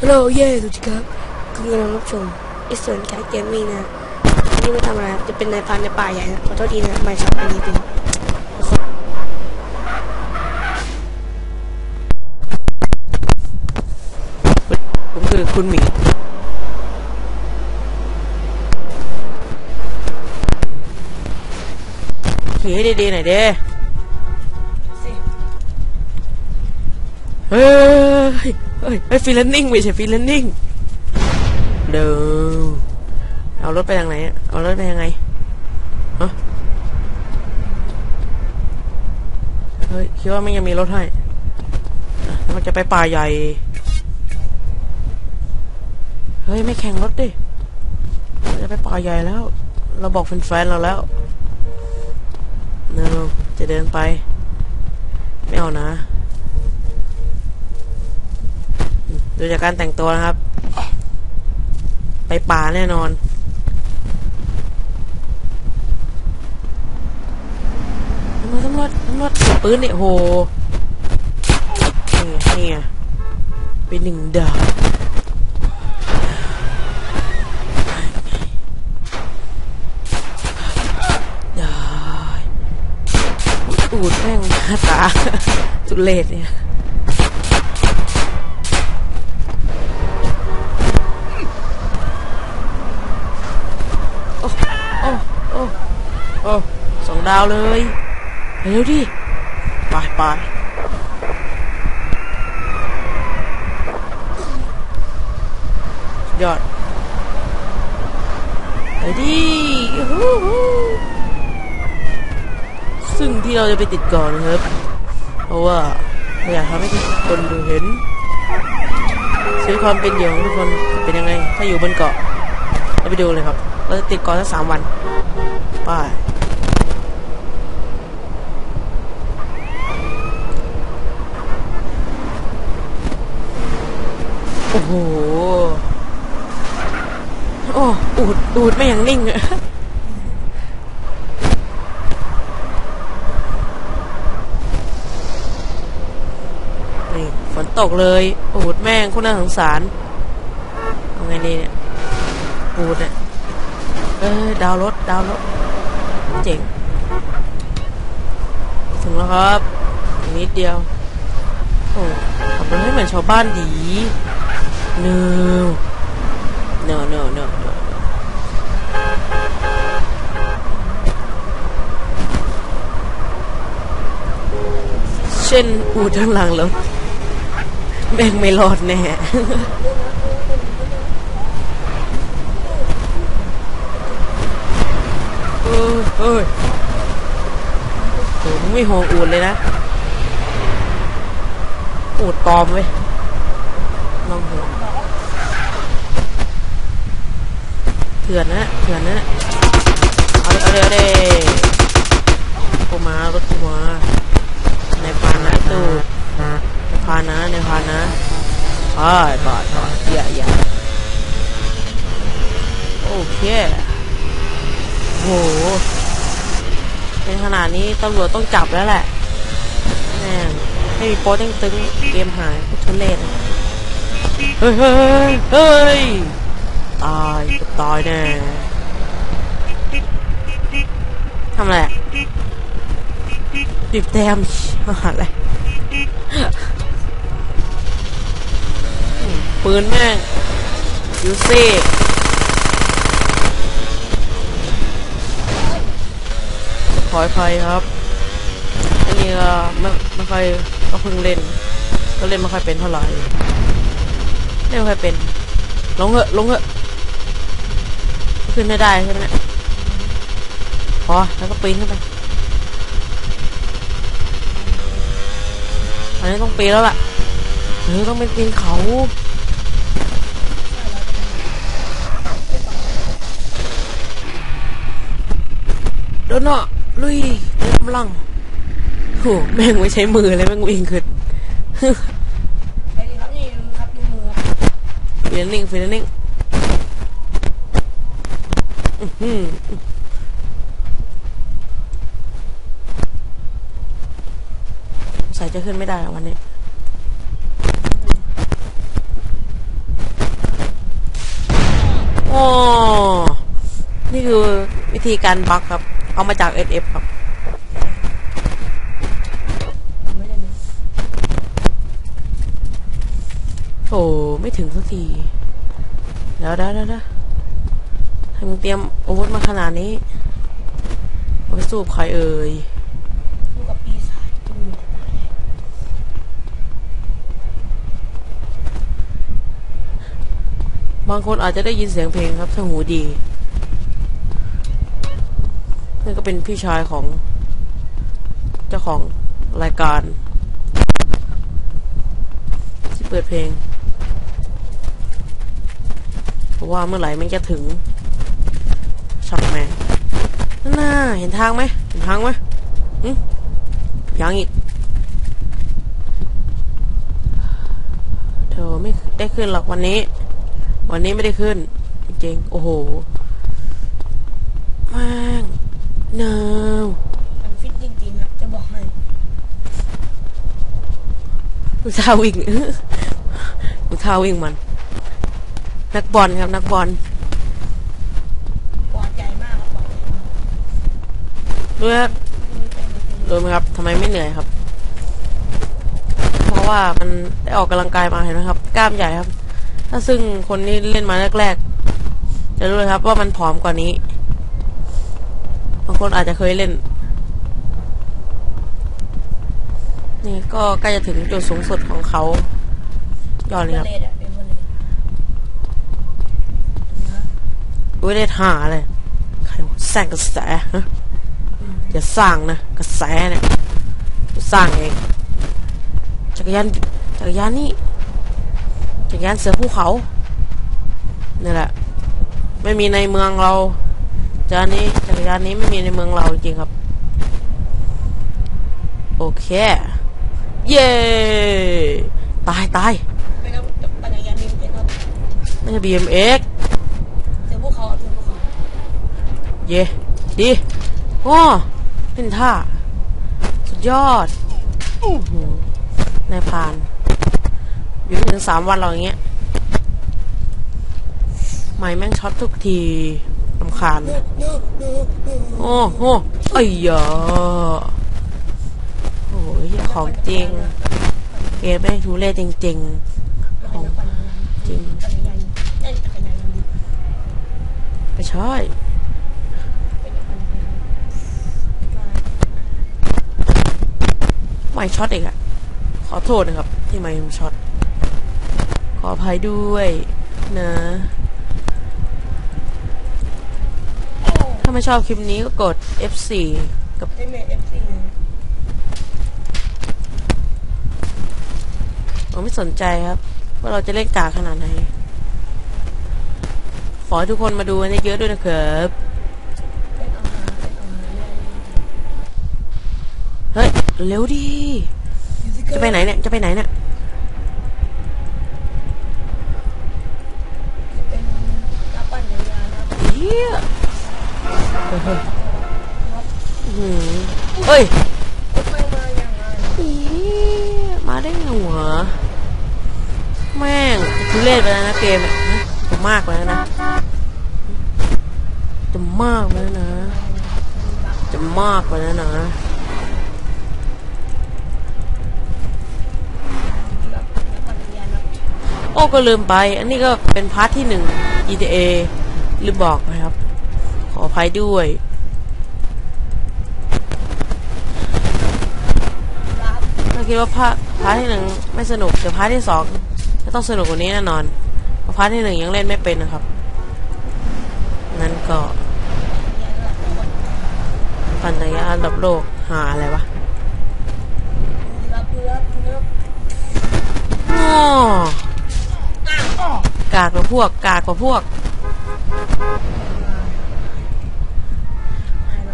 ฮัลโหลเย่สวัสดีครับคุณกำลังรับชมอิสวนแคทเกมมิ่งนะวันนี่มาทำอะไรครับจะเป็นนายพรานในป่าใหญ่นะขอโทษทีนะไม่ชอบอันนี้เป็นผมคือคุณหมีขี่ให้ดีๆหน่อยเด้เฮ้ย เฮ้ยเฮ้ฟรีแลนนิ่งไม่ใช่ฟรีแลนนิ่งเดี๋ยวเอารถไปทางไหนเอารถไปยังไงฮะเฮ้ยคิดว่าไม่ยังมีรถให้อะแล้วมันจะไปป่าใหญ่ เฮ้ย ไม่แข่งรถดิเราจะไปป่าใหญ่แล้ว เราบอกแฟนๆเราแล้วเนอจะเดินไป ไม่เอานะ ดูจากการแต่งตัวนะครับ ไปป่าแน่นอน ตำรวจตำรวจตำรวจปืนเนี่ยโหนี่ไงนี่ไงเป็นหนึ่งดาวได้อูดแม่งหน้าตาสุดเลศเนี่ย โอ้สองดาวเลยไปเร็วดิไปไปยอดไปดิยูฮูฮูซึ่งที่เราจะไปติดก่อนนะครับ เพราะว่าไม่อยากทำให้ทุกคนดูเห็นชีวิตความเป็นอยู่ของทุกคนเป็นยังไง ถ้าอยู่บนเกาะเราไปดูเลยครับ เราจะติดก่อนสักสามวัน ไปายโอ้โห โอ้อูดอูดไม่อย่างนิ่งอะนี่ฝนตกเลย อูดแม่งคุณน่าสงสาร เอาไงดีเนี่ย อูดเนี่ยเออ ดาวรถ ดาวรถ เจ๋ง ถึงแล้วครับนิดเดียว โอ้ขับรถให้เหมือนชาวบ้านดี เนอเนอเนอเนอเนอเช่นอูดข้างหลังแล้วแม่งไม่รอดแน่เออเฮ้ยโหมึงไม่ห่วงอูดเลยนะ อูดปลอมเว้ยน้องห่วง เถื่อนนะเถื่อนนะเอาเลยเอาเลยเอาเลยกูมารถกูมาในพานะตู้ในพานะในพานะไปไปไปอย่าอย่าโอเคโหเป็นขนาดนี้ตำรวจต้องจับแล้วแหละแม่งไม่มีโป๊ตึงตึงเกมหายทุเรศเฮ้ยเฮ้ยเฮ้ย ตายก็ตายแน่ทำอะไรอะดิบแต้มอะไรปืนแม่งยูซี่ขออภัยครับ อันนี้ก็ไม่ไม่ค่อยก็เพิ่งเล่น ก็เล่นไม่ค่อยเป็นเท่าไหร่เล่นไม่ค่อยเป็น ลงเหอะ ลงเหอะ ขึ้นไม่ได้ใช่ไหมเนี่ยพอแล้วก็ปีนขึ้นไปอันนี้ต้องปีนแล้วล่ะเออต้องเป็นปีนเขาเดินเนาะลุยเดินกำลังโหแม่งไม่ใช้มือเลยแม่งวิ่งขึ้นไอ้นี่ครับนี่ครับดูมือฟีลนิ่งฟีลนิ่ง อื้อหือสงสัยจะขึ้นไม่ได้อะวันนี้โอ๋อนี่คือวิธีการบักครับ เอามาจาก SF ครับโอ้ไม่ถึงสักที เดี๋ยวเดี๋ยวเดี๋ยว เดี๋ยวให้มึงเตรียมอาวุธมาขนาดนี้เอาไปสู้กับใครเอ่ยสู้กับปีศาจที่มีแต่ตายบางคนอาจจะได้ยินเสียงเพลงครับถ้าหูดีนี่ก็เป็นพี่ชายของ เจ้าของรายการ ที่เปิดเพลงเพราะว่าเมื่อไหร่มันจะถึงชักแม่งนั่นน่า เห็นทางไหมเห็นทางไหมหึยังอีก เธอไม่ได้ขึ้นหรอกวันนี้ วันนี้ไม่ได้ขึ้น จริงๆโอ้โหแม่งเนาวมันฟิตจริงๆครับจะบอกให้ดูท่าวิ่งดูท่าวิ่งมัน นักบอลครับ นักบอล ปลอดใจมากครับปลอดใจมาก รู้ไหมครับรู้ไหมครับทำไมไม่เหนื่อยครับ เพราะว่ามันได้ออกกำลังกายมาเห็นไหมครับ กล้ามใหญ่ครับ ถ้าซึ่งคนนี้เล่นมาแรกๆจะรู้เลยครับ ว่ามันผอมกว่านี้บางคนอาจจะเคยเล่น นี่ก็ใกล้จะถึงจุดสูงสุดของเขายอดเลยครับอุ้ยได้หาเลยใครวะสงกระแสฮะ อย่าสร้างนะกระแสเนี่ยอย่าสร้างเองจักรยานจักรยานนี่จักรยานเสือภูเขานี่แหละ ไม่มีในเมืองเราจานนี้จักรยานนี้ไม่มีในเมืองเราจริงๆครับ โอเค เย้ตายตายเป็นครับปั่นจักรยานดีเป็นครับไม่ใช่ BMX เสือภูเขาเสือภูเขาเย่ดีโอ้ เป็นท่า สุดยอดอื้อหือนายพราน อยู่ถึงสามวันเราอย่างเงี้ยไม่แม่งช็อตทุกทีลำคาญเนื้อเนื้อเนื้อเนื้อโอ้โหไอ้ยาโอ้ยของจริง เกมแม่งทุเรศจริงของปั่นจักรยานจริงจักรยานเล่นจักรยานดีๆไม่ใช่ เป็นปั่นจักรยานมา ไม่ช็อตเอีกอะขอโทษนะครับ ที่ไม่ช็อต ขออภัยด้วยนะโอ้ถ้าไม่ชอบคลิปนี้ก็กด F4 กับได้เมทเอฟซีผมไม่สนใจครับ ว่าเราจะเล่นกากขนาดไหน ขอให้ทุกคนมาดูกันเยอะๆด้วยนะครับ เล่นเอาหาเล่นเอาหาเล่น เฮ้ยเร็วดีจะไปไหนเนี่ย จะไปไหนเนี่ยเป็นนักปั่นจักรยานครับเฮียเฮ้ยเฮ้ยอื้อหือเฮ้ยไม่มาอย่างไรอีมาได้ไงวะแม่งทุเรศไปแล้วนะเกมเนี่ยนะจะมากไปแล้วนะ จะมากไปแล้วนะ จะมากไปแล้วนะ นักปั่นจักรยานครับ โอ้ก็ลืมไป อันนี้ก็เป็นพาร์ทที่หนึ่ง GTA ลืมบอกนะครับ ขออภัยด้วยรับถ้าคิดว่าพาร์ทพาร์ทที่หนึ่งไม่สนุกเดี๋ยวพาร์ทที่สองจะต้องสนุกกว่านี้แน่นอนเพราะพาร์ทที่หนึ่งยังเล่นไม่เป็นนะครับนั้นก็ปั่นจักรยานดับโลกหาอะไรวะอ้ออ้าวอ้อ กากกว่าพวก กากกว่าพวก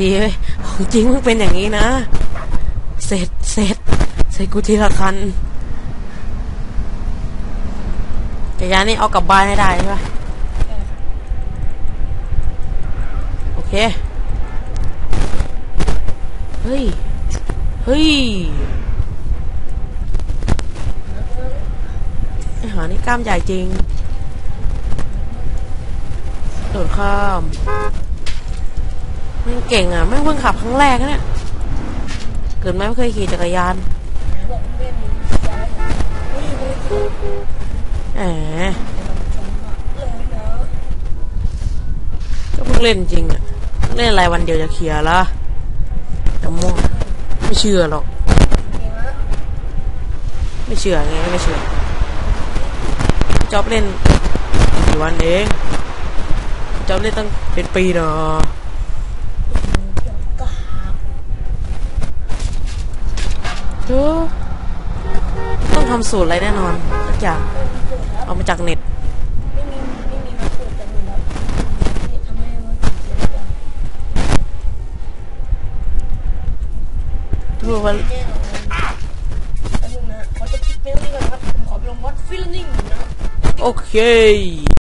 ดีเว้ยของจริงมันเป็นอย่างนี้นะ เสร็จเสร็จเสร็จกูทีละคันจักรยานนี่เอากลับบ้านให้ได้ใช่ปะโอเค เฮ้ย เฮ้ยไอหานี่กล้ามใหญ่จริง โดดข้ามแมันเก่งอะไม่งเพิ่งขับครั้งแรกนะเนี่ยเกิดมาไม่เคยขี่จักรยานแหมก็เพิ่งเล่นจริงอะเล่นอะไรวันเดียวจะเคลียร์ละจะม่วงไม่เชื่อหรอกไม่เชื่อไงไม่เชื่อจอบเล่นกี่วันเอง จอบเล่นตั้งเป็นปีเนาะเกี่ยวกับเฮ้อต้องทำสูตรอะไรแน่นอนสักอย่างเอามาจากเน็ตไม่มีไม่มีมาเกิดกันเลยแล้วนี่ทำให้มันเกิดเสียงรู้ว่าแน่นอนแล้วนึงนะเขาจะคิดเมลนี่ก่อนครับผมขอไปลงวัดฟิลลิ่งนโอเค